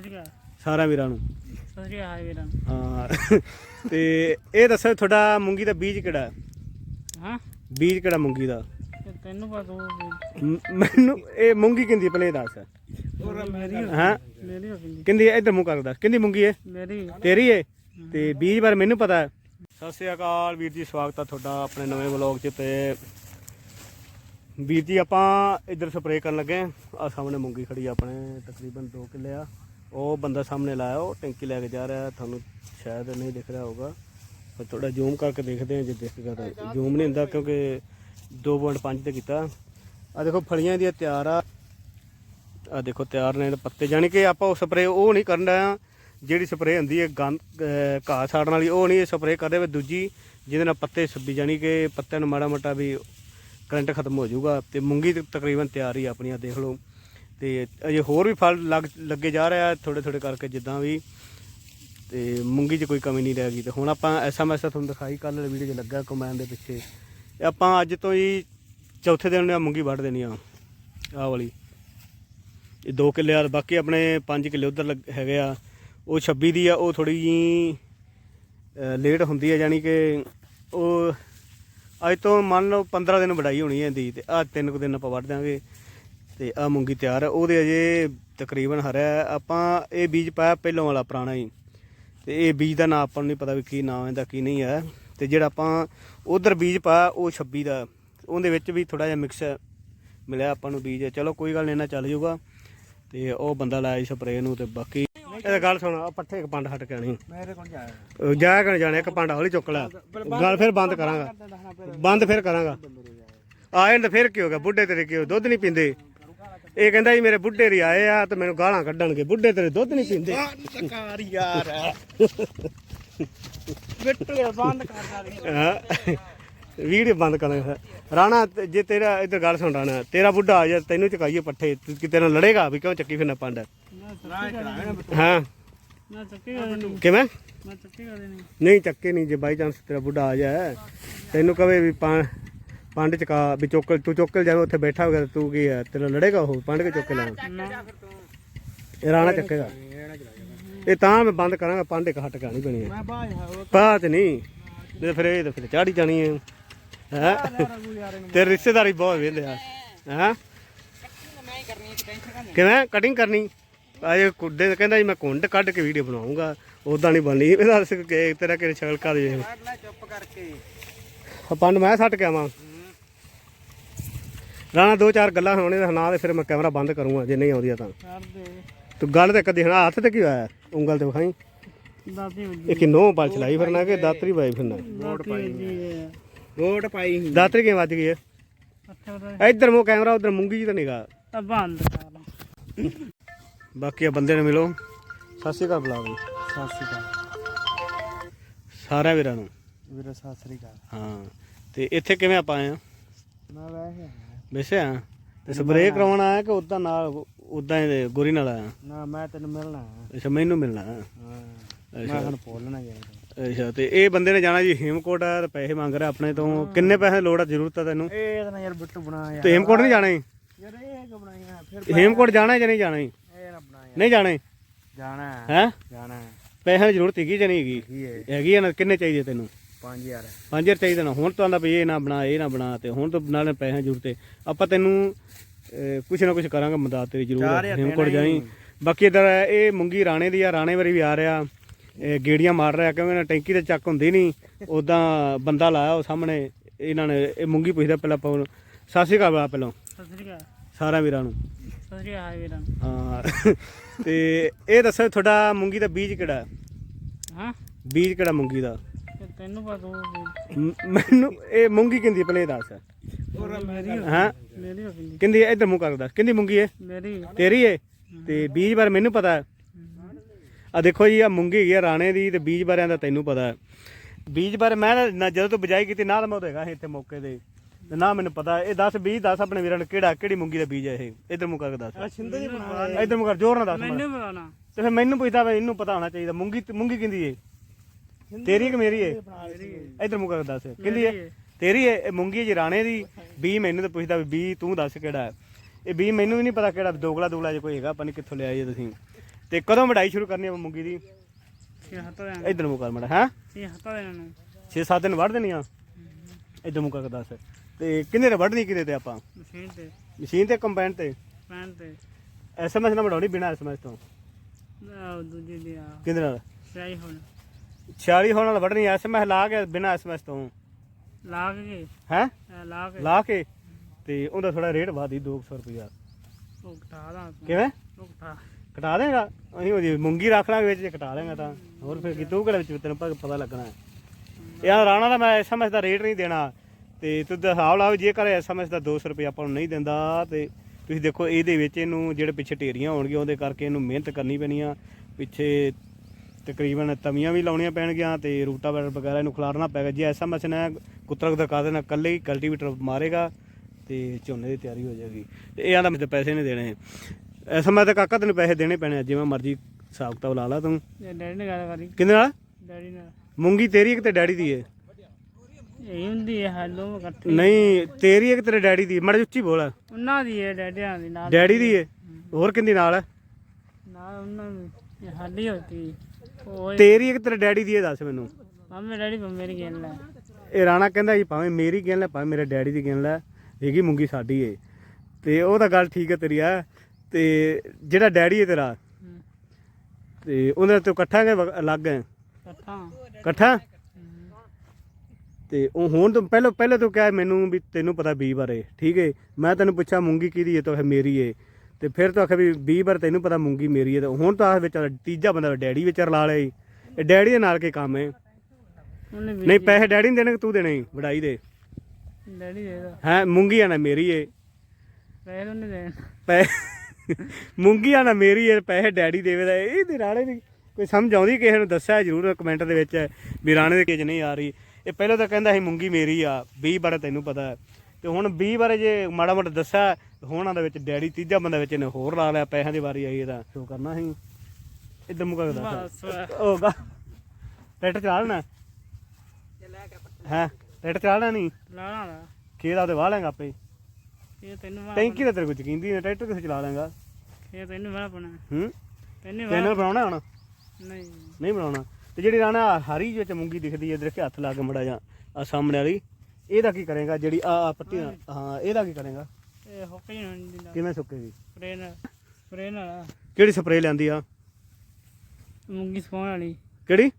ਸਤਿ ਸ਼੍ਰੀ ਅਕਾਲ ਸਾਰਿਆਂ ਵੀਰਾਂ ਨੂੰ? ਸਤਿ ਸ਼੍ਰੀ ਅਕਾਲ ਵੀਰਾਂ ਹਾਂ। ਤੇ ਇਹ ਦੱਸੋ ਤੁਹਾਡਾ ਮੂੰਗੀ ਦਾ ਬੀਜ ਕਿਹੜਾ ਹੈ? ਹਾਂ? ਬੀਜ ਕਿਹੜਾ ਮੂੰਗੀ ਦਾ? ਤੇ ਤੈਨੂੰ ਪਤਾ ਉਹ ਮ- ਮੈਨੂੰ ਇਹ ਮੂੰਗੀ ਕਿੰਦੀ ਪਹਿਲੇ ਇਹ ਦੱਸ। ਮੇਰੀ ਹਾਂ ਮੇਰੀ ਹੋ ਗਈ। ਕਿੰਦੀ ਹੈ? ਇੱਧਰ ਮੂੰਹ ਕਰ ਦੱਸ। ਕਿੰਦੀ ਮੂੰਗੀ ਹੈ? ਮੇਰੀ। ਤੇਰੀ ਹੈ? ਤੇ ਬੀਜ ਬਾਰੇ ਮੈਨੂੰ ਪਤਾ ਹੈ। ਸਤਿ ਸ਼੍ਰੀ ਅਕਾਲ ਵੀਰ ਜੀ ਸਵਾਗਤ ਹੈ ਤੁਹਾਡਾ ਆਪਣੇ ਨਵੇਂ ਵਲੌਗ 'ਚ ਤੇ ਵੀਰ ਜੀ ਆਪਾਂ ਇੱਧਰ ਸਪਰੇਅ ਕਰਨ ਲੱਗੇ ਆ ਸਾਹਮਣੇ ਮੂੰਗੀ ਖੜੀ ਆ ਆਪਣੇ ਤਕਰੀਬਨ 2 ਕਿੱਲੇ ਆ। ਉਹ ਬੰਦਾ ਸਾਹਮਣੇ ਲਾਇਆ, ਉਹ ਟੈਂਕੀ ਲੈ ਕੇ ਜਾ ਰਿਹਾ, ਤੁਹਾਨੂੰ ਸ਼ਾਇਦ ਨਹੀਂ ਦਿਖ ਰਿਹਾ ਹੋਊਗਾ। ਪਰ ਥੋੜਾ ਜ਼ੂਮ ਕਰਕੇ ਦੇਖਦੇ ਹਾਂ ਜੇ ਦਿਖੇਗਾ ਤਾਂ। ਜ਼ੂਮ ਨਹੀਂ ਹੁੰਦਾ ਕਿਉਂਕਿ 2.5 ਤੇ ਕੀਤਾ। ਆ ਦੇਖੋ, ਫਲੀਆਂ ਦੀਆਂ ਤਿਆਰ ਆ। ਆ ਦੇਖੋ, ਤਿਆਰ ਨੇ ਪੱਤੇ। ਜਾਣੀ ਕਿ ਆਪਾਂ ਉਹ ਸਪਰੇਅ ਉਹ ਨਹੀਂ ਕਰਨ ਆ ਜਿਹੜੀ ਸਪਰੇਅ ਹੁੰਦੀ ਹੈ ਗੰਦ ਘਾਹ ਸਾੜਨ ਵਾਲੀ, ਉਹ ਨਹੀਂ ਸਪਰੇਅ ਕਰਦੇ ਵੇ। ਦੂਜੀ, ਜਿਹਦੇ ਨਾਲ ਪੱਤੇ ਸੱਬੀ ਜਾਣੀ ਕਿ ਪੱਤਿਆਂ ਨੂੰ ਮਾੜਾ ਮੋਟਾ ਵੀ ਕਰੰਟ ਖਤਮ ਹੋ ਜਾਊਗਾ ਤੇ ਮੂੰਗੀ ਤਕਰੀਬਨ ਤਿਆਰ ਹੀ ਆਪਣੀਆਂ, ਦੇਖ ਲਓ। ਤੇ ਅਜੇ ਹੋਰ ਵੀ ਫਲ ਲੱਗ ਲੱਗੇ ਜਾ ਰਿਹਾ ਥੋੜੇ ਥੋੜੇ ਕਰਕੇ ਜਿੱਦਾਂ ਵੀ। ਤੇ ਮੂੰਗੀ 'ਚ ਕੋਈ ਕਮੀ ਨਹੀਂ ਰਹਿ ਗਈ ਤੇ ਹੁਣ ਆਪਾਂ ਐਸਐਮਐਸ ਤੁਹਾਨੂੰ ਦਿਖਾਈ ਕੱਲ ਵਾਲੀ ਵੀਡੀਓ 'ਚ ਲੱਗਾ ਕਮੈਨ ਦੇ ਪਿੱਛੇ। ਇਹ ਆਪਾਂ ਅੱਜ ਤੋਂ ਹੀ ਚੌਥੇ ਦਿਨ ਮੂੰਗੀ ਵੱਢ ਦੇਣੀ ਆ ਆਹ ਵਾਲੀ। ਇਹ 2 ਕਿੱਲੇ ਆ, ਬਾਕੀ ਆਪਣੇ 5 ਕਿੱਲੇ ਉਧਰ ਹੈਗੇ ਆ। ਉਹ 26 ਦੀ ਆ, ਉਹ ਥੋੜੀ ਜੀ ਲੇਟ ਹੁੰਦੀ ਆ, ਯਾਨੀ ਕਿ ਉਹ ਅੱਜ ਤੋਂ ਮੰਨ ਲਓ 15 ਦਿਨ ਵਡਾਈ ਹੋਣੀ ਹੈ ਇਹਦੀ ਤੇ ਆ ਤਿੰਨ ਕੁ ਦਿਨ ਆਪਾਂ ਵੱਢ ਦਾਂਗੇ ਤੇ ਆ ਮੂੰਗੀ ਤਿਆਰ ਹੈ ਉਹਦੇ ਅਜੇ ਤਕਰੀਬਨ ਹਰਿਆ। ਆਪਾਂ ਇਹ ਬੀਜ ਪਾਇਆ ਪਹਿਲੋਂ ਵਾਲਾ ਪੁਰਾਣਾ ਹੀ। ਤੇ ਇਹ ਬੀਜ ਦਾ ਨਾਂ ਆਪਾਂ ਨੂੰ ਨਹੀਂ ਪਤਾ ਵੀ ਕੀ ਨਾਮ ਇਹਦਾ ਕੀ ਨਹੀਂ ਹੈ। ਤੇ ਜਿਹੜਾ ਆਪਾਂ ਉਧਰ ਬੀਜ ਪਾਇਆ ਉਹ 26 ਦਾ। ਉਹਦੇ ਵਿੱਚ ਵੀ ਥੋੜਾ ਜਿਹਾ ਮਿਕਸ ਮਿਲਿਆ ਆਪਾਂ ਨੂੰ ਬੀਜ। ਚਲੋ ਕੋਈ ਗੱਲ ਨਹੀਂ ਇਹਨਾਂ ਚੱਲ ਜਾਊਗਾ। ਤੇ ਉਹ ਬੰਦਾ ਲਾਇਆ ਸਪਰੇਅ ਨੂੰ ਤੇ ਬਾਕੀ ਇਹ ਗੱਲ ਸੁਣ ਆ ਪੱਠੇ ਇੱਕ ਪੰਡ ਹਟ ਕੇ ਆਣੀ ਮੇਰੇ ਕੋਲ ਜਾਇਆ। ਜਾ ਕੇ ਜਾਣੇ ਇੱਕ ਭਾਂਡਾ ਹੌਲੀ ਚੁੱਕ ਲੈ। ਗੱਲ ਫਿਰ ਬੰਦ ਕਰਾਂਗਾ। ਬੰਦ ਫਿਰ ਕਰਾਂਗਾ। ਆਏ ਨੇ ਫਿਰ ਕੀ ਹੋ ਗਿਆ? ਬੁੱਢੇ ਤੇਰੇ ਕਿਉਂ ਦੁੱਧ ਨਹੀਂ ਪੀਂਦੇ। ਇਹ ਕਹਿੰਦਾ ਜੀ ਮੇਰੇ ਬੁੱਢੇ ਰੀ ਆਏ ਆ ਤੇ ਮੈਨੂੰ ਗਾਲਾਂ ਕੱਢਣਗੇ। ਬੁੱਢੇ ਤੇਰੇ ਦੁੱਧ ਨਹੀਂ ਪੀਂਦੇ। ਕਾਰ ਯਾਰ ਬਿੱਟੂ ਬੰਦ ਕਰ ਸਾਰੀ ਹਾਂ। ਵੀਡੀਓ ਬੰਦ ਕਰਾਂਗਾ ਰਾਣਾ ਜੇ ਤੇਰਾ ਇੱਧਰ ਗੱਲ ਸੁਣ ਰਾਣਾ ਤੇਰਾ ਬੁੱਢਾ ਆ ਜਾ ਤੈਨੂੰ ਚਕਾਈਏ ਪੱਠੇ ਤੂੰ ਕਿਤੇ ਨਾਲ ਲੜੇਗਾ ਵੀ ਕਿਉਂ ਚੱਕੀ ਫਿਰਨਾ ਪੰਡ? ਹਾਂ। ਮੈਂ ਚੱਕੀ ਕਰਦੇ ਨਹੀਂ। ਕਿਵੇਂ? ਮੈਂ ਚੱਕੀ ਕਰਦੇ ਨਹੀਂ। ਨਹੀਂ ਚੱਕੇ ਨਹੀਂ ਜੇ ਬਾਈ ਚਾਂਸ ਤੇਰਾ ਬੁੱਢਾ ਆ ਜਾ ਤੈਨੂੰ ਕਵੇ ਵੀ ਪਾ- ਪੰਡ ਚਕਾ ਵੀ ਚੁੱਕ ਤੂੰ ਚੁੱਕ ਕੇ ਜਾਵੇਂ ਉੱਥੇ ਬੈਠਾ ਹੋਗਾ ਤੂੰ ਕੀ ਹੈ ਤੇਰਾ ਲੜੇਗਾ ਉਹ ਪੰਡ ਕੇ ਚੁੱਕ ਕੇ ਲੈ ਨਾ। ਇਹ ਰਾਣਾ ਚੱਕੇਗਾ। ਇਹ ਤਾਂ ਮੈਂ ਬੰਦ ਕਰਾਂਗਾ ਪੰਡ ਇੱਕ ਹਟ ਕਾਣੀ ਬਣੀ ਹੈ। ਬਾਤ ਨਹੀਂ ਨਹੀਂ ਫਿਰ ਇਹ ਤਾਂ ਫਿਰ ਚਾੜੀ ਜਾਣੀ ਹੈ। ਹੈ? ਤੇਰੇ ਰਿਸ਼ਤੇਦਾਰੀ ਬਹੁਤ ਵੇਂਦੇ ਆ। ਹੈ? ਕਿਵੇਂ? ਕਟਿੰਗ ਕਰਨੀ? ਅਜੇ ਕੁੱਡੇ ਕਹਿੰਦਾ ਜੀ ਮੈਂ ਕੁੰਡ ਕੱਢ ਕੇ ਵੀਡੀਓ ਬਣਾਉਂਗਾ। ਉਦਾਂ ਨਹੀਂ ਬਣਨੀ। ਇਹ ਦੱਸ ਕਿ ਤੇਰਾ ਕਿਹੜੇ ਸ਼ਕਲ ਕਰ ਜੇ ਚੁੱਪ ਕਰਕੇ। ਪੰਡ ਮੈਂ ਸੱਟ ਕੇ ਆਵਾਂ। ਰਾਣਾ ਦੋ ਚਾਰ ਗੱਲਾਂ ਹੋਣੇ ਸੁਣਾ ਤੇ ਫਿਰ ਮੈਂ ਕੈਮਰਾ ਬੰਦ ਕਰੂੰਗਾ ਜੇ ਨਹੀਂ ਆਉਂਦੀਆਂ ਤਾਂ। ਕਰ ਦੇ। ਤੂੰ ਗੱਲ ਤੇ ਕਦੀ ਹਣਾ ਹੱਥ ਤੇ ਕੀ ਹੋਇਆ? ਉਂਗਲ ਤੇ ਵਿਖਾਈ। ਦਾਦੀ ਵੱਡੀ ਇਹ ਕਿੰਨੋ ਪਲ ਚਲਾਈ ਫਿਰਨਾ ਕਿ ਦਾਤਰੀ ਪਾਈ ਫਿਰਨਾ? ਵੋਟ ਪਾਈ ਜੀ ਵੋਟ ਪਾਈ ਸੀ ਦਾਤਰੀ ਕਿਵੇਂ ਵੱਜ ਗਈ ਹੈ ਅੱਛਾ ਉਹਦਾ ਇੱਧਰ ਮੋ ਕੈਮਰਾ ਉਧਰ ਮੂੰਗੀ ਜੀ ਤਾਂ ਨਿਗਾ ਤਾਂ ਬੰਦ ਕਰ। ਬਾਕੀ ਆ ਬੰਦੇ ਨੂੰ ਮਿਲੋ। ਸਤਿ ਸ਼੍ਰੀ ਅਕਾਲ ਬੁਲਾ ਬਈ ਸਤਿ ਸ੍ਰੀ ਅਕਾਲ। ਸਾਰਿਆਂ ਵੀਰਾਂ ਨੂੰ। ਵੀਰੇ ਸਤਿ ਸ੍ਰੀ ਅਕਾਲ। ਹਾਂ ਤੇ ਇੱਥੇ ਕਿਵੇਂ ਆਪਾਂ ਆਏ ਆ? ਮੈਂ ਵੈਸੇ ਆਇਆ। ਵੈਸੇ ਆ ਤੇ ਸਪਰੇਅ ਕਰਾਉਣ ਆਇਆ ਕਿ ਉਦਾਂ ਨਾਲ ਉਦਾਂ ਹੀ ਗੋਰੀ ਨਾਲ ਆਇਆ? ਨਾ ਮੈਂ ਤੈਨੂੰ ਮਿਲਣਾ। ਅੱਛਾ ਮੈਨੂੰ ਮਿਲਣਾ ਹੈ। ਹਾਂ। ਮੈਂ ਹੁਣ ਬੋਲਣਾ ਗਿਆ ਅੱਛਾ ਤੇ ਇਹ ਬੰਦੇ ਨੇ ਜਾਣਾ ਜੀ ਹੇਮਕੋਟ ਆ ਤੇ ਪੈਸੇ ਮੰਗ ਰਿਹਾ ਆਪਣੇ ਤੋਂ। ਕਿੰਨੇ ਪੈਸੇ ਲੋੜ ਆ ਜ਼ਰੂਰਤ ਆ ਤੈਨੂੰ? ਇਹ ਤਾਂ ਯਾਰ ਬਿੱਟੂ ਬਣਾ ਯਾਰ। ਤੇ ਹੇਮਕੋਟ ਨਹੀਂ ਜਾਣਾ ਜੀ? ਯਾਰ ਇਹ ਕਿ ਬਣਾਈਆਂ ਫਿਰ ਹੇਮਕੋਟ ਜਾਣਾ ਜਾਂ ਨਹੀਂ ਜਾਣਾ ਜੀ? ਇਹ ਨਾ ਬਣਾ ਯਾਰ। ਨਹੀਂ ਜਾਣਾ? ਜਾਣਾ ਹੈ, ਹੈਂ? ਜਾਣਾ ਹੈ। ਪੈਸਿਆਂ ਦੀ ਜ਼ਰੂਰਤ ਹੈਗੀ ਜਾਂ ਨਹੀਂ ਹੈਗੀ ਹੈ। ਹੈਗੀ ਆ ਨਾ ਕਿੰਨੇ ਚਾਹੀਦੇ ਤੈਨੂੰ? 5000 5000 ਚਾਹੀਦੇ ਨਾ। ਹੁਣ ਤੋਂ ਆਂਦਾ ਵੀ ਇਹ ਨਾ ਬਣਾ ਇਹ ਨਾ ਬਣਾ ਤੇ ਹੁਣ ਤੋਂ ਨਾਲੇ ਪੈਸਿਆਂ ਦੀ ਜ਼ਰੂਰਤ ਹੈ। ਆਪਾਂ ਤੈਨੂੰ ਕੁਛ ਨਾ ਕੁਛ ਕਰਾਂਗੇ ਮਦਦ ਤੇਰੀ ਜ਼ਰੂਰ ਹੇਮਕੋਟ। ਜਾਈ। ਬਾਕੀ ਇਧਰ ਇਹ ਮੁੰਗੀ ਰਾਣੇ ਦੀ ਆ ਰਾਣੇ ਵਾਰੀ ਵੀ ਆ ਰਿਹਾ। ਇਹ ਗੇੜੀਆਂ ਮਾਰ ਰਿਹਾ ਕਿਉਂਕਿ ਇਹਨਾਂ ਟੈਂਕੀ ਤੇ ਚੱਕ ਹੁੰਦੀ ਨਹੀਂ। ਉਦਾਂ ਬੰਦਾ ਲਾਇਆ ਉਹ ਸਾਹਮਣੇ ਇਹਨਾਂ ਨੇ ਇਹ ਮੁੰਗੀ ਪੁੱਛਦਾ ਪਹਿਲਾਂ ਆਪਾਂ ਉਹਨੂੰ। ਸਤਿ ਸ਼੍ਰੀ ਅਕਾਲ ਪਹਿਲਾਂ। ਸਤਿ ਸ਼੍ਰੀ ਅਕਾਲ। ਸਾਰਿਆਂ ਵੀਰਾਂ ਨੂੰ। ਸਤਿ ਸ਼੍ਰੀ ਅਕਾਲ ਵੀਰਾਂ ਹਾਂ। ਤੇ ਇਹ ਦੱਸੋ ਤੁਹਾਡਾ ਮੁੰਗੀ ਦਾ ਬੀਜ ਕਿਹੜਾ ਹੈ? ਹਾਂ। ਬੀਜ ਕਿਹੜਾ ਮੁੰਗੀ ਦਾ? ਤੇ ਤੈਨੂੰ ਪਤਾ ਉਹ ਮ- ਮੈਨੂੰ ਇਹ ਮੁੰਗੀ ਕਿੰਦੀ ਇਹ ਦੱਸ। ਮੇਰੀ ਹਾਂ? ਮੇਰੀ ਹੋ ਗਈ ਕਿੰਦੀ ਇੱਧਰ ਮੂੰਹ ਕਰ ਦੱਸ। ਕਿੰਦੀ ਮੁੰਗੀ ਹੈ ਮੇਰੀ। ਤੇਰੀ ਏ? ਤੇ ਬੀਜ ਬਾਰੇ ਮੈਨੂੰ ਪਤਾ ਹੈ। ਆ ਦੇਖੋ ਜੀ ਆ ਮੂੰਗੀ ਹੈਗੀ ਆ ਰਾਣੇ ਦੀ ਤੇ ਬੀਜ ਬਾਰੇ ਦਾ ਤੈਨੂੰ ਪਤਾ ਹੈ। ਬੀਜ ਬਾਰੇ ਮੈਂ ਨਾ- ਨਾ ਜਦੋਂ ਤੋਂ ਬਜਾਈ ਕੀਤੀ ਨਾ ਤਾਂ ਮੈਂ ਉਹਦਾ ਹੈਗਾ ਸੀ ਇੱਥੇ ਮੌਕੇ ਤੇ। ਤੇ ਨਾ ਮੈਨੂੰ ਪਤਾ ਇਹ 10 20 10 ਆਪਣੇ ਵੀਰਾਂ ਨੂੰ ਕਿਹੜਾ ਕਿਹੜੀ ਮੂੰਗੀ ਦਾ ਬੀਜ ਹੈ ਇਹ? ਇੱਧਰ ਮੂੰਹ ਕਰਕੇ ਦੱਸ। ਛਿੰਦੇ ਬਣਾ ਇੱਧਰ ਮੂੰਹ ਕਰ ਜ਼ੋਰ ਨਾਲ ਦੱਸ। ਮੈਨੂੰ। ਮੈਨੂੰ ਬੁਲਾਣਾ ਤੇ ਫਿਰ ਮੈਨੂੰ ਪੁੱਛਦਾ ਵੇ ਇਹਨੂੰ ਪਤਾ ਹੋਣਾ ਚਾਹੀਦਾ। ਮੂੰਗੀ ਮੂੰਗੀ ਕਿੰਦੀ ਏ? ਤੇਰੀ ਕਿ ਮੇਰੀ ਏ? ਇੱਧਰ ਮੂੰਹ ਦੱਸ। ਕਿੰਦੀ ਏ? ਤੇਰੀ ਏ ਇਹ ਮੂੰਗੀ ਜੀ ਰਾਣੇ ਦੀ ਬੀ ਮੈਨੂੰ ਤਾਂ ਪੁੱਛਦਾ ਵੀ ਤੂੰ ਦੱਸ ਕਿਹੜਾ ਹੈ? ਇਹ ਬੀ ਮੈਨੂੰ ਵੀ ਨਹੀਂ ਪਤਾ ਕਿਹੜਾ ਦੋਗਲਾ ਦੋਗਲਾ ਜੇ ਕੋਈ ਹੈਗਾ ਆਪਾਂ ਨੇ ਕਿੱਥੋਂ ਲਿਆ ਜੀ ਤੁਸੀਂ। ਤੇ ਕਦੋਂ ਵਢਾਈ ਸ਼ੁਰੂ ਕਰਨੀ ਆ ਮੂੰਗੀ ਦੀ? ਇਧਰ ਮੂੰਹ ਕਰ ਮੜਾ ਹੈ? ਛੇ ਹੱਥਾਂ ਦੇ ਨੂੰ। 6-7 ਦਿਨ ਵੱਢ ਦੇਣੀ ਆ? ਇਧਰ ਮੂੰਹ ਕਰ ਦੱਸ। ਤੇ ਕਿੰਨੇ ਤੇ ਵੱਢਣੀ ਕਿਤੇ ਤੇ ਆਪਾਂ? ਮਸ਼ੀਨ ਤੇ। ਮਸ਼ੀਨ ਤੇ ਕੰਬਾਈਨ ਤੇ? ਪੈਨ ਤੇ। ਐਸਐਮਐਸ ਨਾਲ ਵਢਾਉਣੀ ਬਿਨਾ ਐਸਐਮਐਸ ਤੋਂ? ਦੂਜੀ ਦੀ ਆ। ਕਿਹਦੇ ਨਾਲ? ਸਹੀ ਹੁਣ। 46 ਹੋਣ ਨਾਲ ਵੱਢਣੀ ਐਸਐਮਐਸ ਲਾ ਕੇ ਬਿਨਾ ਐਸਐਮਐਸ ਤੋਂ। ਲਾ ਕੇ ਹੈ? ਲਾ ਕੇ। ਲਾ ਕੇ। ਤੇ ਉਹਦਾ ਥੋੜਾ ਰੇਟ ਵਧੀ 200 ਰੁਪਇਆ। ਉਹ ਘਟਾ ਦਾ ਕਿਵੇਂ? ਘਟਾ। ਕਟਾ ਦੇਗਾ? ਅਸੀਂ ਉਹਦੀ ਮੂੰਗੀ ਰੱਖ ਲਾਂਗੇ ਵਿੱਚ ਜੇ ਕਟਾ ਲੇਗਾ ਤਾਂ। ਹੋਰ ਫਿਰ ਕੀ ਤੂੰ ਕਿਹੜੇ ਵਿੱਚ ਤੈਨੂੰ ਪਤਾ ਲੱਗਣਾ ਹੈ। ਯਾਰ ਰਾਣਾ ਦਾ ਮੈਂ ਐਸਐਮਐਸ ਦਾ ਰੇਟ ਨਹੀਂ ਦੇਣਾ। ਤੇ ਤੂੰ ਹਿਸਾਬ ਲਾ ਵੀ ਜੇਕਰ ਐਸਐਮਐਸ ਦਾ 200 ਰੁਪਏ ਆਪਾਂ ਨੂੰ ਨਹੀਂ ਦਿੰਦਾ ਤੇ ਤੁਸੀਂ ਦੇਖੋ ਇਹਦੇ ਵਿੱਚ ਇਹਨੂੰ ਜਿਹੜੇ ਪਿੱਛੇ ਢੇਰੀਆਂ ਹੋਣਗੀਆਂ ਉਹਦੇ ਕਰਕੇ ਇਹਨੂੰ ਮਿਹਨਤ ਕਰਨੀ ਪੈਣੀ ਆ। ਪਿੱਛੇ ਤਕਰੀਬਨ ਤਵੀਆਂ ਵੀ ਲਾਉਣੀਆਂ ਪੈਣਗੀਆਂ ਤੇ ਰੂਟਾਵੇਟਰ ਵਗੈਰਾ ਇਹਨੂੰ ਖਿਲਾਰਨਾ ਪੈਗਾ ਜੇ ਐਸਐਮਐਸ ਨੇ ਕੁੱਤਰਕ ਦਾ ਕਾਦੇ ਨਾਲ ਕੱਲੇ ਹੀ ਕਲਟੀਵੇਟਰ ਮਾਰੇਗਾ ਤੇ ਝੋਨੇ ਦੀ ਤਿਆਰੀ ਹੋ ਜਾਏਗੀ। ਤੇ ਇਹ ਆਂਦਾ ਮੈਨੂੰ ਪੈਸੇ ਨਹੀਂ ਦੇਣੇ। ਐਸਐਮਐਸ ਤੇ ਕਾਕਾ ਤੈਨੂੰ ਪੈਸੇ ਦੇਣੇ ਪੈਣੇ ਜਿਵੇਂ ਮਰਜ਼ੀ ਹਿਸਾਬ ਕਿਤਾਬ ਲਾ ਲਾ ਤੂੰ। ਡੈਡੀ ਨੇ ਗੱਲ ਕਰੀ। ਕਿਹਦੇ ਨਾਲ? ਡੈਡੀ ਨਾਲ। ਮੂੰਗੀ ਤੇਰੀ ਇੱਕ ਤੇ ਡੈਡੀ ਦੀ ਏ। ਇਹ ਹੁੰਦੀ ਹੈ ਹੈਲੋ ਇਕੱਠੀ ਨਹੀਂ ਤੇਰੀ ਇੱਕ ਤੇਰੇ ਡੈਡੀ ਦੀ ਮੜ ਉੱਚੀ ਬੋਲ। ਉਹਨਾਂ ਦੀ ਹੈ ਡੈਡੀਆਂ ਦੀ ਨਾਲ ਡੈਡੀ ਦੀ ਏ। ਹੋਰ ਕਿੰਦੀ ਨਾਲ? ਹੈ? ਨਾਲ ਉਹਨਾਂ ਦੀ। ਇਹ ਸਾਡੀ ਹੋਤੀ ਉਹ ਤੇਰੀ ਇੱਕ ਤੇਰੇ ਡੈਡੀ ਦੀ ਏ ਦੱਸ ਮੈਨੂੰ। ਮੰਮੀ ਡੈਡੀ ਮੇਰੀ ਗੱਲ ਹੈ ਇਹ ਰਾਣਾ ਕਹਿੰਦਾ ਜੀ ਭਾਵੇਂ ਮੇਰੀ ਗਿਣ ਲੈ ਭਾਵੇਂ ਮੇਰੇ ਡੈਡੀ ਦੀ ਗਿਣ ਲੈ ਹੈਗੀ ਮੂੰਗੀ ਸਾਡੀ ਏ। ਤੇ ਉਹ ਤਾਂ ਗੱਲ ਠੀਕ ਹੈ ਤੇਰੀ ਆ। ਤੇ ਜਿਹੜਾ ਡੈਡੀ ਏ ਤੇਰਾ ਤੇ ਉਹਦੇ ਤੋਂ ਇਕੱਠਾ ਕੇ ਅਲੱਗ ਹੈ ਇਕੱਠਾ। ਤੇ ਉਹ ਹੁਣ ਤੋਂ ਪਹਿਲਾਂ ਪਹਿਲਾਂ ਤੋਂ ਕਿਹਾ ਮੈਨੂੰ ਵੀ ਤੈਨੂੰ ਪਤਾ 20 ਬਾਰੇ ਠੀਕ ਹੈ ਮੈਂ ਤੈਨੂੰ ਪੁੱਛਿਆ ਮੂੰਗੀ ਕਿਹਦੀ ਹੈ ਤਾਂ ਇਹ ਮੇਰੀ ਹੈ ਤੇ ਫਿਰ ਤੂੰ ਆਖਿਆ ਵੀ 20 ਬਾਰ ਤੈਨੂੰ ਪਤਾ ਮੂੰਗੀ ਮੇਰੀ ਹੈ ਤੇ ਹੁਣ ਤਾਂ ਵਿੱਚ ਤੀਜਾ ਬੰਦਾ ਡੈਡੀ ਵਿੱਚ ਰਲਾ ਲਿਆ ਈ। ਇਹ ਡੈਡੀ ਦੇ ਨਾਲ ਕੀ ਕੰਮ ਹੈ। ਉਹਨੇ ਵੀ ਨਹੀਂ ਪੈਸੇ ਡੈਡੀ ਨੂੰ ਦੇਣੇ ਕਿ ਤੂੰ ਦੇਣੇ ਵਡਾਈ ਦੇ। ਡੈਡੀ ਦੇ ਦਾ। ਹੈ ਮੂੰਗੀ ਆ ਨਾ ਮੇਰੀ ਏ। ਪੈਸੇ ਉਹਨੇ ਦੇ ਪੈ ਮੂੰਗੀ ਆ ਨਾ ਮੇਰੀ ਏ ਪੈਸੇ ਡੈਡੀ ਦੇਵੇ ਦਾ। ਇਹ ਤੇ ਰਾਣੇ ਦੀ ਕੋਈ ਸਮਝ ਆਉਂਦੀ ਕਿਸੇ ਨੂੰ ਦੱਸਿਆ ਜਰੂਰ ਕਮੈਂਟ ਦੇ ਵਿੱਚ ਵੀ ਰਾਣੇ ਦੇ ਕਿਜ ਨਹੀਂ ਆ ਰਹੀ। ਇਹ ਪਹਿਲਾਂ ਤਾਂ ਕਹਿੰਦਾ ਸੀ ਮੂੰਗੀ ਮੇਰੀ ਆ 20 ਬਾਰੇ ਤੈਨੂੰ ਪਤਾ। ਤੇ ਹੁਣ 20 ਬਾਰੇ ਜੇ ਮਾੜਾ ਮੋਟਾ ਦੱਸਿਆ ਹੋਣਾ ਦੇ ਵਿੱਚ ਡੈਡੀ ਤੀਜਾ ਬੰਦਾ ਵਿੱਚ ਇਹਨੇ ਹੋਰ ਲਾ ਲਿਆ ਪੈਸਿਆਂ ਦੀ ਵਾਰੀ ਆਈ ਇਹਦਾ। ਸ਼ੋ ਕਰਨਾ ਸੀ। ਇਧਰ ਮੁਕਾ ਕੇ ਦੱਸ ਬਸ। ਉਹ ਗਾ। ਟਰੈਕਟਰ ਚਲਾ ਲੈਣਾ? ਹੈ? ਟਰੈਕਟਰ ਚਲਾ ਲੈਣਾ ਨਹੀਂ? ਲਾਣਾ ਦਾ ਖੇਤ ਆਪਦੇ ਵਾਹ ਲੈਂਗਾ ਆਪੇ। ਇਹ ਤੈਨੂੰ ਵਾ ਟੈਂਕੀ ਤਾਂ ਤੇਰੇ ਕੋਲ ਯਕੀਨ ਨਹੀਂ ਟਰੈਕਟਰ ਕਿੱਥੇ ਚਲਾ ਲੈਂਗਾ ਇਹ ਤੈਨੂੰ ਵਾ ਪਣਾ ਹੂੰ? ਤੈਨੂੰ ਵਾ ਚੈਨਲ ਬਣਾਉਣਾ ਹੁਣ? ਨਹੀਂ। ਨਹੀਂ ਬਣਾਉਣਾ। ਤੇ ਜਿਹੜੀ ਰਾਣਾ ਹਰੀ ਵਿੱਚ ਮੂੰਗੀ ਦਿਖਦੀ ਹੈ ਇਧਰ ਕੇ ਹੱਥ ਲਾ ਕੇ ਮੜਾ ਜਾ ਆ ਸਾਹਮਣੇ ਵਾਲੀ ਇਹਦਾ ਕੀ ਕਰੇਗਾ? ਜਿਹੜੀ ਆ ਆ ਪੱਟੀ ਹਾਂ ਇਹਦਾ ਕੀ ਕਰੇਗਾ? ਇਹ ਹੁੱਕ ਹੀ ਨਹੀਂ ਦਿੰਦਾ ਕਿਵੇਂ ਸੁੱਕੇਗੀ? ਸਪਰੇ ਨਾਲ ਸਪਰੇ ਨਾਲ। ਕਿਹੜੀ ਸਪਰੇਅ ਲੈਂਦੀ ਆ? ਮੂੰਗੀ ਸੁਕਾਉਣ ਵਾਲੀ। ਕਿਹੜੀ?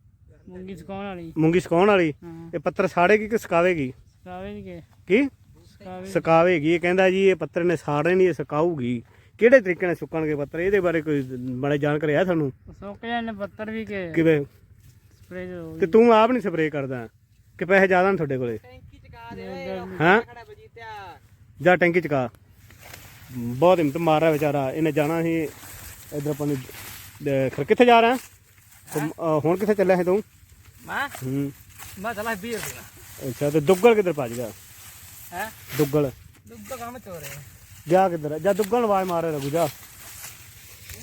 ਮੂੰਗੀ ਸੁਕਾਉਣ ਵਾਲੀ। ਮੂੰਗੀ ਸੁਕਾਉਣ ਵਾਲੀ? ਹਾਂ। ਇਹ ਪੱਤਰ ਸਾੜੇਗੀ ਕਿ ਸੁਕਾਵੇਗੀ? ਸੁਕਾਵੇ ਕੇ? ਕੀ ਸੁਕਾਵੇ ਸੁਕਾਵੇਗੀ। ਇਹ ਕਹਿੰਦਾ ਜੀ ਇਹ ਪੱਤਰ ਨੇ ਸਾੜਨੇ ਨਹੀਂ ਇਹ ਸੁਕਾਊਗੀ। ਕਿਹੜੇ ਤਰੀਕੇ ਨਾਲ ਸੁੱਕਣਗੇ ਪੱਤਰ? ਇਹਦੇ ਬਾਰੇ ਕੋਈ ਬੜੇ ਜਾਣਕਾਰੀ ਹੈ ਤੁਹਾਨੂੰ? ਸੁੱਕ ਜਾਂਦੇ ਪੱਤਰ ਵੀ ਕੇ ਕਿਵੇਂ? ਸਪਰੇ ਜੋ ਤੇ ਤੂੰ ਆਪ ਨਹੀਂ ਸਪਰੇਅ ਕਰਦਾ? ਕਿ ਪੈਸੇ ਜ਼ਿਆਦਾ ਨੇ ਤੁਹਾਡੇ ਕੋਲੇ? ਹਾਂ? ਜਾ ਟੈਂਕੀ ਚਕਾ ਬਹੁਤ ਹਿੰਮਤ ਮਾਰ ਰਿਹਾ ਵਿਚਾਰਾ ਇਹਨੇ ਜਾਣਾ ਸੀ ਇਧਰ ਆਪਾਂ ਨੂੰ ਫਿਰ ਕਿੱਥੇ ਜਾ ਰਿਹਾ? ਅਹ ਹੁਣ ਕਿੱਥੇ ਚੱਲਿਆ ਹੈ ਤੂੰ? ਮੈਂ? ਹੂੰ। ਮੈਂ ਚਲਾ 20 ਰੁਪਏ ਅੱਛਾ ਤੇ ਦੁੱਗਲ ਕਿੱਧਰ ਭੱਜ ਗਿਆ? ਹੈ? ਦੁੱਗਲ। ਦੁੱਧ ਦਾ ਕੰਮ ਚੋਰੇ ਗਿਆ ਕਿੱਧਰ? ਜਾ ਦੁੱਗਲ ਨੂੰ ਆਵਾਜ਼ ਮਾਰ ਰਿਹਾ ਰਘੂ ਜਾ।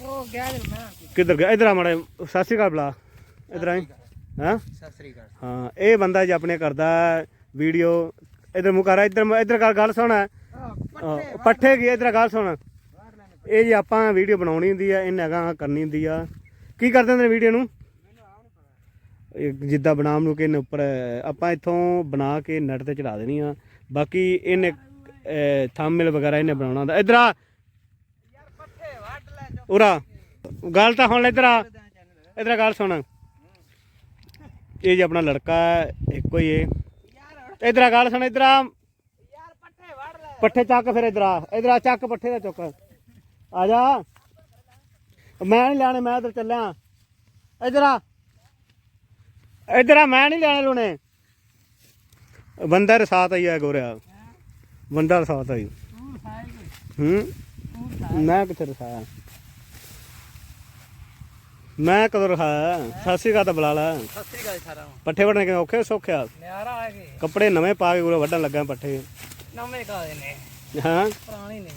ਉਹ ਗਿਆ ਜਰ ਮੈਂ। ਕਿੱਧਰ ਗਿਆ? ਇਧਰ ਆ ਮਾੜਾ ਜਿਹਾ। ਸਤਿ ਸ਼੍ਰੀ ਅਕਾਲ ਬਲਾ ਇਧਰ ਆਈ। ਹਾਂ? ਸਤਿ ਸ੍ਰੀ ਅਕਾਲ। ਹਾਂ ਇਹ ਬੰਦਾ ਜੀ ਆਪਣੇ ਕਰਦਾ ਵੀਡੀਓ ਇਧਰ ਮੁਕਾ ਰਿਹਾ ਇਧਰ ਇਧਰ ਗੱਲ ਸੁਣ। ਪੱਠੇ ਕੀ ਇਧਰ ਗੱਲ ਸੁਣ। ਇਹ ਜੀ ਆਪਾਂ ਵੀਡੀਓ ਬਣਾਉਣੀ ਹੁੰਦੀ ਆ ਇਹਨੇ ਅਗਾਂਹ ਕਰਨੀ ਹੁੰਦੀ ਆ। ਕੀ ਕਰਦੇ ਹੁੰਦੇ ਨੇ ਵੀਡੀਓ ਨੂੰ? ਜਿੱਦਾਂ ਬਣਾਉਣ ਨੂੰ ਕਿ ਇਹਨੇ ਉੱਪਰ ਆਪਾਂ ਇੱਥੋਂ ਬਣਾ ਕੇ ਨੈਟ ਤੇ ਚੜਾ ਦੇਣੀ ਆ। ਬਾਕੀ ਇਹਨੇ ਥੰਬਨੇਲ ਵਗੈਰਾ ਇਹਨੇ ਬਣਾਉਣਾ ਹੁੰਦਾ। ਇਧਰ ਆ। ਉਰਾ। ਗੱਲ ਤਾਂ ਹੁਣ ਇਧਰ ਆ। ਇਧਰ ਗੱਲ ਸੁਣ। ਇਹ ਜੀ ਆਪਣਾ ਲੜਕਾ ਹੈ, ਇੱਕੋ ਹੀ ਹੈ ਇਧਰ ਗੱਲ ਸੁਣ ਇਧਰ ਆ। ਪੱਠੇ ਚੱਕ ਫਿਰ ਇਧਰ ਆ ਇਧਰ ਆ ਚੱਕ ਪੱਠੇ ਦਾ ਚੁੱਕ। ਆ ਜਾ। ਮੈਂ ਨਹੀਂ ਲੈਣੇ ਮੈਂ ਇਧਰ ਚੱਲਿਆ। ਇਧਰ ਆ। ਇਧਰ ਆ ਮੈਂ ਨਹੀਂ ਲੈਣੇ ਲੁਣੇ। ਬੰਦਾ ਰਸਾਤ ਆਈ ਆ ਗੋਰਿਆ। ਬੰਦਾ ਰਸਾਤ ਆਈ। ਹੂੰ? ਮੈਂ ਕਿੱਥੇ ਰਸਾਇਆ? ਮੈਂ ਕਦੋਂ ਰਖਾਇਆ ਸ਼੍ਰੀ ਅਕਾਲ ਤਾਂ ਬੁਲਾ ਲਾ। ਸ੍ਰੀ ਅਕਾਲ ਸਾਰਾ ਪੱਠੇ ਵੱਢਣੇ ਕਿਵੇਂ ਔਖੇ ਸੌਖਿਆ ਨਿਆਰਾ ਆ ਗਏ। ਕੱਪੜੇ ਨਵੇਂ ਪਾ ਕੇ ਉਰੇ ਵੱਢਣ ਲੱਗਾ ਪੱਠੇ। ਨਵੇਂ ਕਾਦੇ ਨੇ। ਹਾਂ? ਪੁਰਾਣੇ ਨੇ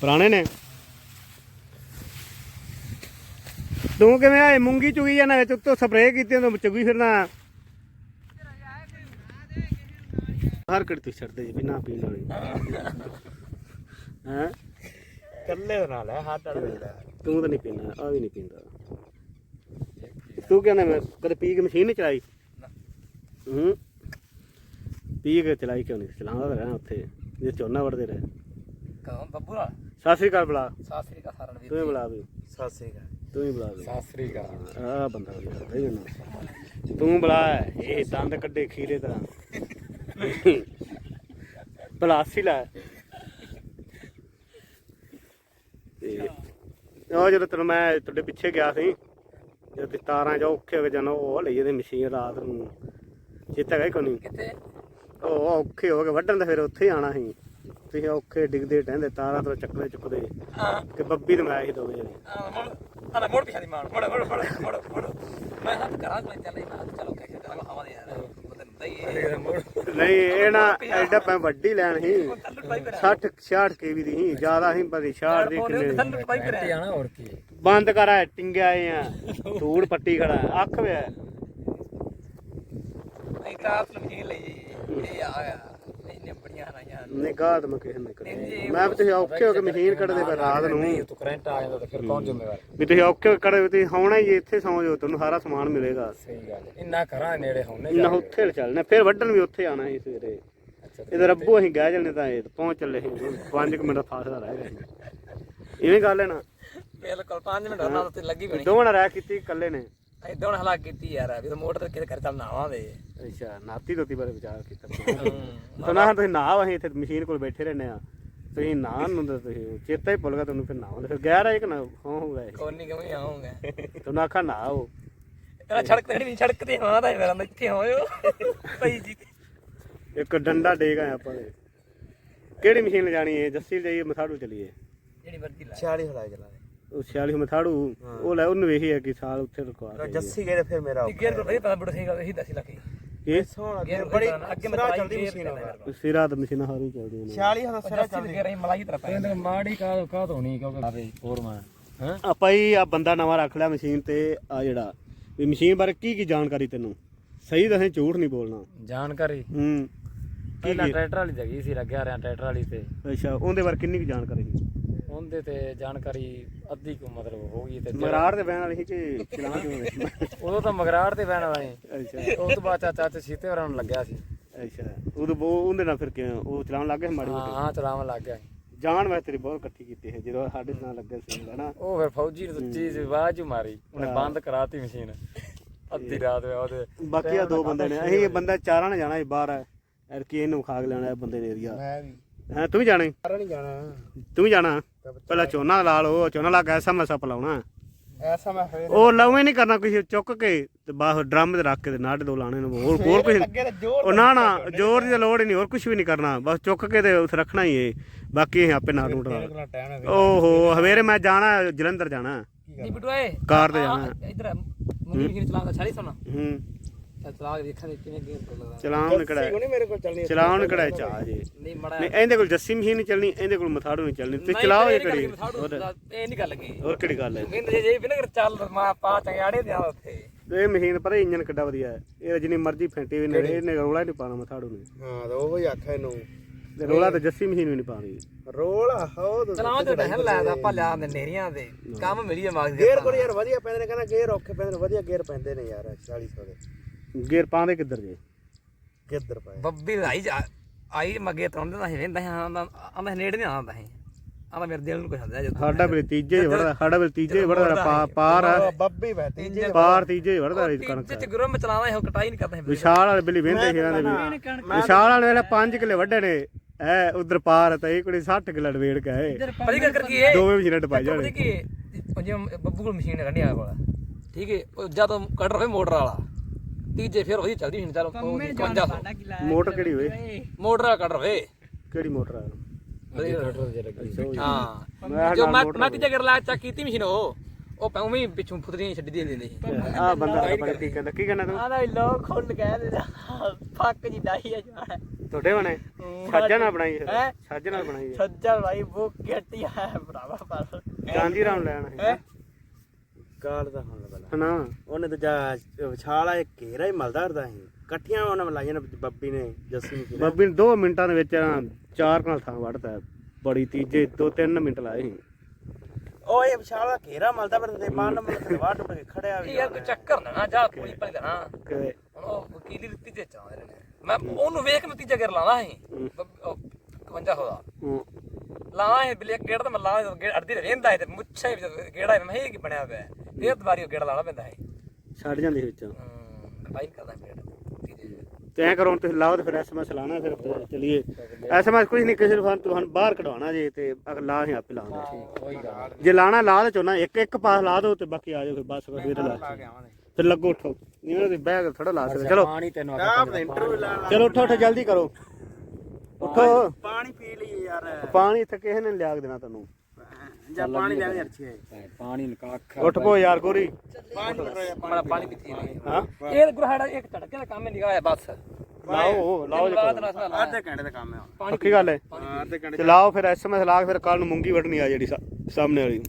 ਪੁਰਾਣੇ ਨੇ? ਤੂੰ ਕਿਵੇਂ ਆਏ? ਮੂੰਗੀ ਚੁਗੀ ਜਾਣਾ ਵਿੱਚ ਉੱਤੋਂ ਸਪਰੇਅ ਕੀਤੀ ਤੂੰ ਚੁਗੀ ਫਿਰਨਾ ਹਰ ਕਿੜ ਤੂੰ ਛੱਡਦੇ ਜੀ ਬਿਨਾ ਪੀਣ ਵਾਲੀ ਹਾਂ? ਕੱਲੇ ਨਾਲ ਹੈ ਹੱਥ ਅੜ ਤੂੰ ਤਾਂ ਨਹੀਂ ਪੀਣਾ ਆ ਵੀ ਨਹੀਂ ਪੀਂਦਾ। ਤੂੰ ਕਹਿੰਦਾ ਮੈਂ ਕਦੇ ਪੀ ਕੇ ਮਸ਼ੀਨ ਨਹੀਂ ਚਲਾਈ? ਹੂੰ? ਪੀ ਕੇ ਚਲਾਈ ਕਿਉਂ ਨਹੀਂ? ਚਲਾਉਂਦਾ ਤਾਂ ਰਹਿਣਾ ਉੱਥੇ। ਜੇ ਝੋਨਾ ਵੜਦੇ ਰਹੇ। ਕੌਣ? ਬੱਬੂ ਨਾਲ ਸਤਿ ਸ੍ਰੀ ਅਕਾਲ ਬੁਲਾ। ਕਾ ਸਾਰਨ ਤੂੰ ਹੀ ਬੁਲਾ ਤੂੰ ਬੁਲਾ ਆ ਬੰਦਾ ਤੂੰ ਬੁਲਾ ਇਹ ਦੰਦ ਕੱਢੇ ਖੀਰੇ ਤਰ੍ਹਾਂ। ਬਲਾਸੀ ਲੈ। ਤੇ ਉਹ ਜਦੋਂ ਤੈਨੂੰ ਮੈਂ ਤੁਹਾਡੇ ਪਿੱਛੇ ਗਿਆ ਸੀ ਜਦੋਂ ਤਾਰਾਂ ਚ ਔਖੇ ਹੋ ਜਾਣਾ ਉਹ ਲਈ ਇਹਦੇ ਮਸ਼ੀਨ ਰਾਤ ਨੂੰ। ਚੇਤਾ ਗਈ ਕੋਈ ਨਹੀਂ? ਕਿੱਥੇ? ਉਹ ਔਖੇ ਹੋ ਕੇ ਵੱਢਣ ਦਾ ਫਿਰ ਉੱਥੇ ਹੀ ਆਣਾ ਸੀ। ਤੁਸੀਂ ਔਖੇ ਡਿੱਗਦੇ ਟਹਿੰਦੇ ਤਾਰਾਂ ਤੋਂ ਚੱਕਦੇ ਚੁੱਕਦੇ। ਤੇ ਬੱਬੀ ਤੇ ਮੈਂ ਸੀ ਦੋਵੇਂ ਜਣੇ। ਆ ਮੋੜ ਪਿਛਾ ਦੀ ਮਾਰ ਮੋੜ ਮੋੜ ਮੋੜ ਮੋੜ ਮੋੜ। ਮੈਂ ਹੱਥ ਕਰਾਂ ਕੋਈ ਚੱਲ ਮੈਂ ਕਿਹਾ ਚਲੋ ਕਹਿ ਕੇ ਆਵਾ ਦੇ ਯਾਰ। ਬਦਨ ਦਈ ਮੋੜ। ਨਹੀਂ ਇਹ ਨਾ ਐਡਾ ਮੈਂ ਵੱਡੀ ਲੈਣ ਸੀ। 60 66 ਕੇਵੀ ਦੀ ਸੀ ਜ਼ਿਆਦਾ ਸੀ ਪਰ 66 ਦੀ ਕਿੰਨੇ ਕੀ। ਬੰਦ ਕਰ ਆ ਟਿੰਗਿਆ ਆਏ ਆ। ਧੂੜ ਪੱਟੀ ਖੜਾ ਅੱਖ ਵੇ। ਨਹੀਂ ਕਾਸ ਲਮਜੀ ਲਈ ਇਹ ਨਿਗਾਹ ਤੇ ਮੈਂ ਕਿਸੇ ਨੇ ਕਰੀ ਮੈਂ ਵੀ ਤੁਸੀਂ ਔਖੇ ਹੋ ਕੇ ਮਸ਼ੀਨ ਕੱਢਦੇ ਪਏ ਰਾਤ ਨੂੰ। ਤੂੰ ਕਰੰਟ ਆ ਜਾਂਦਾ ਤਾਂ ਫਿਰ ਕੌਣ ਜ਼ਿੰਮੇਵਾਰ? ਵੀ ਤੁਸੀਂ ਔਖੇ ਹੋ ਕੇ ਕੱਢਦੇ ਤੁਸੀਂ ਹੋਣਾ ਹੀ ਇੱਥੇ ਸੌਂ ਜਾਓ ਤੁਹਾਨੂੰ ਸਾਰਾ ਸਮਾਨ ਮਿਲੇਗਾ। ਸਹੀ ਗੱਲ ਇੰਨਾ ਕਰਾਂ ਨੇੜੇ ਹੁੰਨੇ ਨਾ ਉੱਥੇ ਚੱਲਣਾ ਫਿਰ ਵੱਢਣ ਵੀ ਉੱਥੇ ਆਣਾ ਸੀ ਸਵੇਰੇ। ਰੱਬੂ ਅਸੀਂ ਤਾਂ ਇਹ ਪਹੁੰਚ ਚੱਲੇ ਸੀ 5 ਮਿੰਟ ਦਾ ਫਾਸਲਾ ਰਹਿ ਗਿਆ। ਸੀ। ਇਵੇਂ ਗੱਲ ਹੈ ਨਾ। ਬਿਲਕੁਲ 5 ਮਿੰਟ ਉਹਨਾਂ ਤੇ ਲੱਗੀ ਬਣੀ। ਦੋਵਾਂ ਰਹਿ ਕੀਤੀ ਇਕੱਲੇ ਨੇ। ਇਦਾਂ ਹੁਣ ਹਲਾਕ ਕੀਤੀ ਯਾਰ ਵੀ ਤਾਂ ਮੋਟਰ ਤੇ ਕਿਤੇ ਕਰ ਚੱਲ ਨਾਵਾਂਦੇ ਅੱਛਾ ਨਾਤੀ ਦੋਤੀ ਬਾਰੇ ਵਿਚਾਰ ਕੀਤਾ। ਤਾਂ ਨਾ ਤੁਸੀਂ ਨਾ ਅਸੀਂ ਇੱਥੇ ਮਸ਼ੀਨ ਕੋਲ ਬੈਠੇ ਰਹਿੰਦੇ ਆ ਤੁਸੀਂ ਨਾ ਨੂੰ ਤਾਂ ਤੁਸੀਂ ਚੇਤਾ ਹੀ ਭੁੱਲ ਗਿਆ ਤੁਹਾਨੂੰ ਫਿਰ ਨਾ ਆਉਂਦੇ ਫਿਰ ਗੈਰ ਆਏ ਕਿ ਨਾ ਹੋ ਹੋ ਗਏ ਕੋਈ ਨਹੀਂ ਕਿਵੇਂ ਆਉਂਗਾ ਤੁਹਾਨੂੰ ਆਖਾ ਨਾ ਆਓ ਇਹ ਸੜਕ ਤੇ ਨਹੀਂ ਸੜਕ ਤੇ ਆਉਂਦਾ ਮੇਰਾ ਮੈਂ ਇੱਥੇ ਹੋਇਓ ਭਾਈ ਜੀ। ਇੱਕ ਡੰਡਾ ਡੇਗ ਆਏ ਆਪਾਂ ਕਿਹੜੀ ਮਸ਼ੀਨ ਲਿਜਾਣੀ ਹੈ? ਜੱਸੀ ਜਾਈਏ ਮਥਾੜੂ ਚਲੀਏ। ਜਿਹੜੀ ਮਰਜ਼ੀ ਲਾ। 40 ਹਲਾਈ ਚਲਾ 46 ਮਥਾੜੂ ਉਹ ਲੈ ਉਹਨੂੰ ਵੇਖੀ ਹੈ ਕਿ ਸਾਲ ਉੱਥੇ ਰੁਕਵਾ ਕੇ ਜੱਸੀ ਗਏ ਫਿਰ ਮੇਰਾ ਗੇਰ ਪਰ ਪਤਾ ਬੁੜ ਸਿੰਘ ਇਹੀ ਦੱਸੀ ਲੱਗੀ। ਇਹ ਸੋਹਣਾ ਗੇਰ ਬੜੀ ਅੱਗੇ ਮੈਂ ਸਰਾ ਚਲਦੀ ਚਲਦੀ ਮਸ਼ੀਨ ਮਸ਼ੀਨ ਸਿਰਾ ਤੇ ਮਸ਼ੀਨਾਂ ਹਾਰੂ ਚੱਲਦੀਆਂ ਨੇ। 40 ਹਜ਼ਾਰ ਸਰਾ ਚੱਲਦੀ। ਗੇਰ ਮਲਾਈ ਤਰ੍ਹਾਂ ਪੈ ਮਾੜੀ ਕਾ ਕਾ ਹੋਣੀ ਕਿਉਂਕਿ ਹੋਰ ਮੈਂ। ਹਾਂ? ਆਪਾਂ ਹੀ ਆ ਬੰਦਾ ਨਵਾਂ ਰੱਖ ਲਿਆ ਮਸ਼ੀਨ ਤੇ ਆ ਜਿਹੜਾ। ਵੀ ਮਸ਼ੀਨ ਬਾਰੇ ਕੀ ਕੀ ਜਾਣਕਾਰੀ ਤੈਨੂੰ? ਸਹੀ ਦੱਸੇ ਝੂਠ ਨਹੀਂ ਬੋਲਣਾ। ਜਾਣਕਾਰੀ? ਹੂੰ। ਪਹਿਲਾਂ ਟਰੈਕਟਰ ਵਾਲੀ ਜਗੀ ਸੀ ਲੱਗਿਆ ਰਿਆਂ ਟਰੈਕਟਰ ਵਾਲੀ ਤੇ। ਅੱਛਾ ਉਹਦੇ ਬਾਰੇ ਕਿੰਨੀ ਕੁ ਜਾਣਕਾਰੀ ਸੀ? ਉਹਦੇ ਤੇ ਜਾਣਕਾਰੀ ਅੱਧੀ ਕੁ ਮਤਲਬ ਹੋ ਗਈ ਤੇ ਮਰਾੜ ਦੇ ਬਹਿਣ ਵਾਲੀ ਸੀ ਕਿ ਚਲਾ ਕਿਉਂ ਉਦੋਂ ਤਾਂ ਮਗਰਾੜ ਤੇ ਬਹਿਣ ਵਾਲਾ। ਸੀ ਅੱਛਾ ਉਸ ਤੋਂ ਬਾਅਦ ਚਾਚਾ ਤੇ ਸੀਤੇ ਹੋਰਾਂ ਨੂੰ ਲੱਗਿਆ ਸੀ। ਅੱਛਾ। ਉਦੋਂ ਉਹ- ਉਹਦੇ ਨਾਲ ਫਿਰ ਕਿਵੇਂ ਉਹ ਚਲਾਉਣ ਲੱਗ ਗਿਆ ਮਾੜੀ ਹਾਂ ਮੋਟੀ? ਹਾਂ ਚਲਾਵਣ ਲੱਗ ਗਿਆ। ਜਾਣ ਮੈਂ ਤੇਰੀ ਬਹੁਤ ਇਕੱਠੀ ਕੀਤੀ ਹੈ ਜਦੋਂ ਸਾਡੇ ਨਾਲ ਲੱਗੇ ਸੀ ਹਨਾ ਉਹ ਫਿਰ ਫੌਜੀ ਨੇ ਤਾਂ ਚੀਜ਼ ਬਾਜੂ ਮਾਰੀ। ਉਹਨੇ ਬੰਦ ਕਰਾਤੀ ਮਸ਼ੀਨ। ਅੱਧੀ ਰਾਤ ਵੇ ਉਹਦੇ। ਬਾਕੀ ਆ ਦੋ ਬੰਦੇ ਨੇ। ਅਸੀਂ ਇਹ ਬੰਦਾ ਚਾਰਾਂ ਨੇ ਜਾਣਾ ਸੀ ਬਾਹਰ। ਐਰ ਕੀ ਇਹਨੂੰ ਖਾਗ ਲੈਣਾ ਇਹ ਬੰਦੇ ਨੇ ਏਰੀਆ। ਮੈਂ ਵੀ। ਹੈ ਤੂੰ ਵੀ ਜਾਣਾ? ਸਾਰਾ ਨਹੀਂ ਜਾਣਾ। ਤੂੰ ਵੀ ਜਾਣਾ? ਪਹਿਲਾਂ ਝੋਨਾ ਲਾ ਲਓ ਝੋਨਾ ਲਾ ਕੇ ਐਸਾ ਮਸਾ ਪਲਾਉਣਾ। ਐਸਾ ਮੈਂ ਫਿਰ ਉਹ ਲਾਉਵੇਂ ਨਹੀਂ ਕਰਨਾ ਕੁਝ ਚੁੱਕ ਕੇ ਤੇ ਬਾਹਰ ਡਰਮ ਤੇ ਰੱਖ ਕੇ ਤੇ ਨਾੜ ਦੋ ਲਾਣੇ ਨੂੰ ਹੋਰ ਹੋਰ ਕੁਝ ਉਹ ਨਾ ਨਾ ਜ਼ੋਰ ਦੀ ਲੋੜ ਹੀ ਨਹੀਂ ਹੋਰ ਕੁਝ ਵੀ ਨਹੀਂ ਕਰਨਾ ਬਸ ਚੁੱਕ ਕੇ ਤੇ ਉੱਥੇ ਰੱਖਣਾ ਹੀ ਏ ਬਾਕੀ ਅਸੀਂ ਆਪੇ ਨਾੜ ਨੂੜ ਓਹੋ ਹਵੇਰੇ ਮੈਂ ਜਾਣਾ ਜਲੰਧਰ ਜਾਣਾ। ਨਹੀਂ ਬਟੂਏ ਕਾਰ ਤੇ ਜਾਣਾ। ਇਧਰ ਮੁੰਡੀ ਮਸ਼ੀਨ ਚਲਾਉਂਦਾ ਛਾਲੀ ਸੁਣਾ ਹੂੰ। ਚੱਲ ਚਲਾ ਕੇ ਦੇਖਾਂ ਕਿਵੇਂ ਗੇਰ ਪਰ ਲੱਗਦਾ ਚਲਾਉਣ ਕਿਹੜਾ ਨਹੀਂ ਮੇਰੇ ਕੋਲ ਚੱਲਣੀ ਚਲਾਉਣ ਕਿਹੜਾ ਚਾਹ ਜੇ। ਨਹੀਂ ਮੜਾ। ਨਹੀਂ ਇਹਦੇ ਕੋਲ ਜੱਸੀ ਮਸ਼ੀਨ ਨਹੀਂ ਚੱਲਣੀ ਇਹਦੇ ਕੋਲ ਮਥਾੜੂ ਨਹੀਂ ਚੱਲਣੀ। ਤੇ ਚਲਾਓ ਇਹ ਕਿਹੜੀ ਹੋਰ। ਇਹ ਨਹੀਂ ਗੱਲ ਕੀ ਹੋਰ ਕਿਹੜੀ ਗੱਲ ਹੈ? ਕਹਿੰਦੇ ਜੇ ਜੇ ਬਿਨਗਰ ਚੱਲ ਮਾ ਪਾ ਚੰਗਾੜੇ ਤੇ ਆ ਉੱਥੇ। ਇਹ ਮਸ਼ੀਨ ਪਤਾ ਇੰਜਨ ਕਿੱਡਾ ਵਧੀਆ ਹੈ। ਇਹ ਜਿੰਨੀ ਮਰਜ਼ੀ ਫੈਂਟੀ ਵੀ ਨਹੀਂ ਇਹਨੇ ਰੋਲਾ ਨਹੀਂ ਪਾਣਾ ਮਥਾੜੂ ਨੇ। ਹਾਂ ਤਾਂ ਉਹ ਹੀ ਆਖਿਆ ਇਹਨੂੰ। ਤੇ ਰੋਲਾ ਤੇ ਜੱਸੀ ਮਸ਼ੀਨ ਵੀ ਨਹੀਂ ਪਾਣੀ ਰੋਲ ਹੋ ਚਲਾਉਂ ਤੇ ਨਹੀਂ ਲੈਦਾ ਆਪਾਂ ਲਿਆ ਦੇ ਨੇਰੀਆਂ ਦੇ ਕੰਮ ਮਿਲੀ ਜਾ ਮਾਗ ਗੇਅਰ ਕੋਲ ਯਾਰ ਵਧੀਆ ਪੈਂਦੇ ਨੇ ਕਹਿੰਦਾ ਗੇਅਰ ਔਖੇ ਪੈਂਦੇ ਨੇ ਵਧੀਆ ਗੇਅਰ ਪੈਂਦੇ ਨੇ ਯਾਰ 40 ਦੇ। ਗੇਰ ਪਾਉਂਦੇ ਕਿੱਧਰ ਜੇ? ਕਿੱਧਰ ਪਏ? ਬੱਬੀ ਆਈ ਜਾ- ਆਈ ਮੱਗੇ ਤੌਂਦੇ ਦਾ ਵੇਂਦਾ ਹਾਂ ਆਂਦਾ ਆਂਦਾ ਨੇੜੇ ਨਹੀਂ ਆਂਦਾ ਹੈ ਆਂਦਾ ਮੇਰੇ ਦਿਲ ਨੂੰ ਕੁਝ ਹੁੰਦਾ ਜਦੋਂ ਸਾਡਾ ਵੀ ਤੀਜੇ ਵੜਦਾ ਸਾਡਾ ਵੀ ਤੀਜੇ ਵੜਦਾ ਪਾ- ਪਾਰ ਆ। ਬੱਬੀ ਬੈ ਤੀਜੇ ਪਾਰ ਤੀਜੇ ਵੜਦਾ ਰਹੀ ਕਣਕ। ਚ ਗੁਰੂ ਮੈਂ ਚਲਾਉਂਦਾ ਇਹ ਕਟਾਈ ਨਹੀਂ ਕਰਦਾ ਇਹ ਵਿਸ਼ਾਲ ਵਾਲੇ ਬਿੱਲੀ ਵੇਂਦੇ ਇਹਨਾਂ ਦੇ ਵੀ। ਵਿਸ਼ਾਲ ਵਾਲੇ ਵੇਲੇ 5 ਕਿਲੇ ਵੱਡੇ ਨੇ। ਐ ਉਧਰ ਪਾਰ ਤੇ ਇਹ ਕੁੜੀ 60 ਕਿਲੇ ਵੇੜ ਕੇ ਆਏ। ਪਰੀ ਕਰ ਕੀ ਹੈ ਦੋਵੇਂ ਮਸ਼ੀਨਾਂ ਟਪਾਈ ਪਤਾ ਜਾਣੇ। ਕੀ ਉਹ ਜਿਵੇਂ ਬੱਬੂ ਕੋਲ ਮਸ਼ੀਨ ਕੱਢੀ ਆ ਕੋਲ। ਠੀਕ ਹੈ ਉਹ ਜਦੋਂ ਕੱਢ ਰਹੇ ਮੋਟਰ ਵਾਲਾ। ਤੀਜੇ ਫਿਰ ਉਹਦੀ ਚੱਲਦੀ ਹੁਣ ਚਲੋ 55 ਮੋਟਰ ਕਿਹੜੀ ਹੋਏ ਮੋਟਰ ਕੱਢ ਰਹੇ ਕਿਹੜੀ ਮੋਟਰ ਆ? ਹਾਂ। ਜੋ ਮੈਂ ਮੈਂ ਤੀਜੇ ਲਾ ਚੱਕ ਕੀਤੀ ਮਸ਼ੀਨ ਉਹ। ਉਹ ਪੈ ਉਵੇਂ ਪਿੱਛੋਂ ਫੁੱਤਰੀਆਂ ਛੱਡੀ ਦੀ ਹੁੰਦੀ ਸੀ। ਆ ਬੰਦਾ ਬੜਾ ਕੀ ਕਹਿੰਦਾ। ਕੀ ਕਹਿੰਦਾ ਤੂੰ? ਆਦਾ ਲੋਕ ਖੁੱਲ ਕਹਿ ਦੇ ਫੱਕ ਜੀ ਡਾਈ ਆ ਜਾਣਾ ਤੁਹਾਡੇ ਬਣੇ? ਛੱਜ ਨਾਲ ਬਣਾਈ ਹੈ? ਛੱਜ ਨਾਲ ਬਣਾਈ ਹੈ ਸੱਜਣ ਭਾਈ ਬੁੱਕ ਗੱਟੀ ਹੈ ਭਰਾਵਾ ਪਰ ਚਾਂਦੀ ਰਾਮ ਲੈਣ ਹੈ? ਕਾਲ ਦਾ ਹੁਣ ਲਗਾ ਹਨਾ? ਉਹਨੇ ਤਾਂ ਜਾ ਵਿਛਾਲਾ ਇੱਕ ਘੇਰਾ ਹੀ ਮਲਦਾ ਰਦਾ ਸੀ ਇਕੱਠੀਆਂ ਉਹਨਾਂ ਮਲਾਈਆਂ ਨੇ ਬੱਬੀ ਨੇ ਜੱਸੀ ਨੇ ਬੱਬੀ ਨੇ 2 ਮਿੰਟਾਂ ਦੇ ਵਿੱਚ ਨਾ ਚਾਰ ਕਨਾਲ ਥਾਂ ਵੜਦਾ ਬੜੀ ਤੀਜੇ ਦੋ ਤਿੰਨ ਮਿੰਟ ਲਾਏ ਸੀ। ਉਹ ਇਹ ਵਿਸ਼ਾਲ ਘੇਰਾ ਮਲਦਾ ਪਰ ਤੇ ਮਾਨ ਤੇ ਵਾਟ ਉੱਟ ਕੇ ਖੜਿਆ ਵੀ ਇਹ ਕੋਈ ਚੱਕਰ ਨਾ ਨਾ ਜਾ ਕੋਈ ਪਈ ਨਾ ਉਹ ਵਕੀਲੀ ਦੇ ਤੀਜੇ ਚ ਆਉਂਦੇ ਨੇ। ਮੈਂ ਉਹਨੂੰ ਵੇਖ ਮੈਂ ਤੀਜਾ ਗੇੜ ਲਾਣਾ ਸੀ। 55 ਹੋਦਾ ਹੂੰ, ਲਾਣਾ ਹੈ ਬਲੇਕ ਗੇੜ ਤਾਂ ਮੈਂ ਲਾਣਾ ਗੇੜ ਅੜਦੀ ਰਹਿੰਦਾ ਹੈ ਤੇ ਮੁੱਛਾ ਹੀ ਗੇੜਾ ਹੈ, ਮੈਂ ਕੀ ਬਣਿਆ ਹੋਇਆ ਹੈ। ਫੇਰ ਦੁਬਾਰੀ ਉਹ ਗੇੜਾ ਲਾਣਾ ਪੈਂਦਾ ਹੈ ਛੱਡ ਜਾਂਦੀ ਵਿੱਚ। ਹੂੰ ਬਾਈ ਕਰਦਾ ਗੇੜ। ਤੇ ਐ ਕਰੋ ਤੁਸੀਂ ਲਾਓ ਤੇ ਫਿਰ ਐਸਐਮਐਸ ਲਾਣਾ ਫਿਰ ਚਲੀਏ। ਐਸਐਮਐਸ ਕੁਝ ਨਹੀਂ ਕਿਸੇ ਨੂੰ ਤੁਹਾਨੂੰ ਬਾਹਰ ਕਢਵਾਉਣਾ ਜੇ ਤੇ ਅਗਰ ਲਾ ਹੀ ਆਪੇ ਲਾਉਂਦੇ ਜੇ ਲਾਣਾ ਲਾ ਤੇ ਚੋਣਾ ਇੱਕ ਇੱਕ ਪਾਸ ਲਾ ਦਿਓ ਤੇ ਬਾਕੀ ਆ ਜਾਓ ਫਿਰ ਬਸ ਫਿਰ ਲਾ ਫਿਰ ਲੱਗੋ ਉਠੋ। ਇਹਨਾਂ ਦੇ ਬੈਗ ਥੋੜਾ ਲਾ ਸਕਦੇ ਚਲੋ। ਪਾਣੀ ਤੈਨੂੰ ਆਪ ਇੰਟਰਵਿਊ ਲੈਣ ਚਲੋ ਉੱਠੋ ਉੱਠੋ ਜਲਦੀ ਕਰੋ। ਉੱਠੋ। ਪਾਣੀ ਪੀ ਲਈ ਯਾਰ। ਪਾਣੀ ਇੱਥੇ ਕਿਸੇ ਨੇ ਲਿਆ ਕੇ ਦੇਣਾ ਤੁਹਾਨੂੰ। ਜਾਂ ਪਾਣੀ ਲੈਣੇ ਅੱਛੀ ਹੈ। ਪਾਣੀ ਨਿਕਾਖ ਉੱਠ ਪੋ ਯਾਰ ਗੋਰੀ ਪਾਣੀ ਬੜਾ ਪਾਣੀ ਪੀਤੀ ਨਹੀਂ ਹਾਂ। ਇਹ ਗੁਰਹਾੜਾ ਇੱਕ ਝਟਕੇ ਦਾ ਕੰਮ ਹੀ ਨਿਕਾ ਹੈ ਬਸ। ਲਾਓ ਲਾਓ ਜੇ ਅੱਧੇ ਘੰਟੇ ਦਾ ਕੰਮ ਹੈ ਹੁਣ। ਪੱਕੀ ਗੱਲ ਹੈ। ਹਾਂ, ਅੱਧੇ ਘੰਟੇ ਫਿਰ ਐਸਐਮਐਸ ਲਾ ਕੇ ਫਿਰ ਕੱਲ ਨੂੰ ਮੂੰਗੀ ਵਟਣੀ ਆ ਜਿਹੜੀ ਸਾਹਮਣੇ ਵਾਲੀ